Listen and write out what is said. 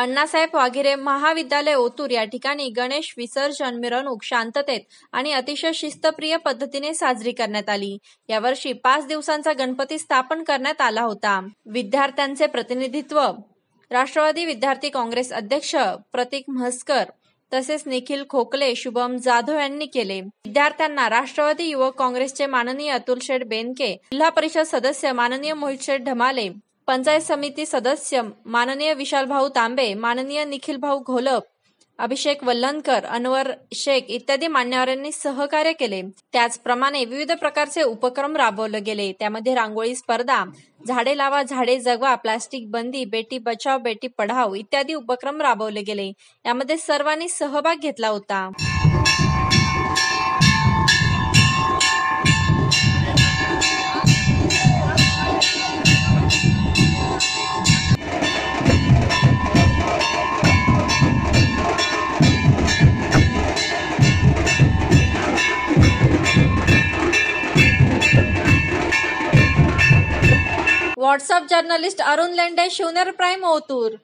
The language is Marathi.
अण्णासाहेब वाघिरे महाविद्यालय ओतूर या ठिकाणी गणेश विसर्जन मिरवणूक शांततेत आणि अतिशय शिस्तप्रिय पद्धतीने साजरी करण्यात आली. यावर्षी पाच दिवसांचा गणपती स्थापन करण्यात आला होता. विद्यार्थ्यांचे प्रतिनिधित्व. राष्ट्रवादी विद्यार्थी काँग्रेस अध्यक्ष प्रतीक म्हस्कर तसेच निखिल खोकले शुभम जाधव यांनी केले. विद्यार्थ्यांना राष्ट्रवादी युवक काँग्रेसचे माननीय अतुल शेठ बेनके जिल्हा परिषद सदस्य माननीय मोहित शेठ ढमाले पंचायत समिती सदस्य माननीय विशाल भाऊ तांबे माननीय निखिल भाऊ घोलप अभिषेक वल्लनकर अनवर शेख इत्यादी मान्यवरांनी सहकार्य केले. त्याचप्रमाणे विविध प्रकारचे उपक्रम राबवले गेले. त्यामध्ये रांगोळी स्पर्धा झाडे लावा झाडे जगवा प्लास्टिक बंदी बेटी बचाव बेटी पढाव इत्यादी उपक्रम राबवले गेले. यामध्ये सर्वांनी सहभाग घेतला होता. WhatsApp journalist Arun Lende Shivner prime Otur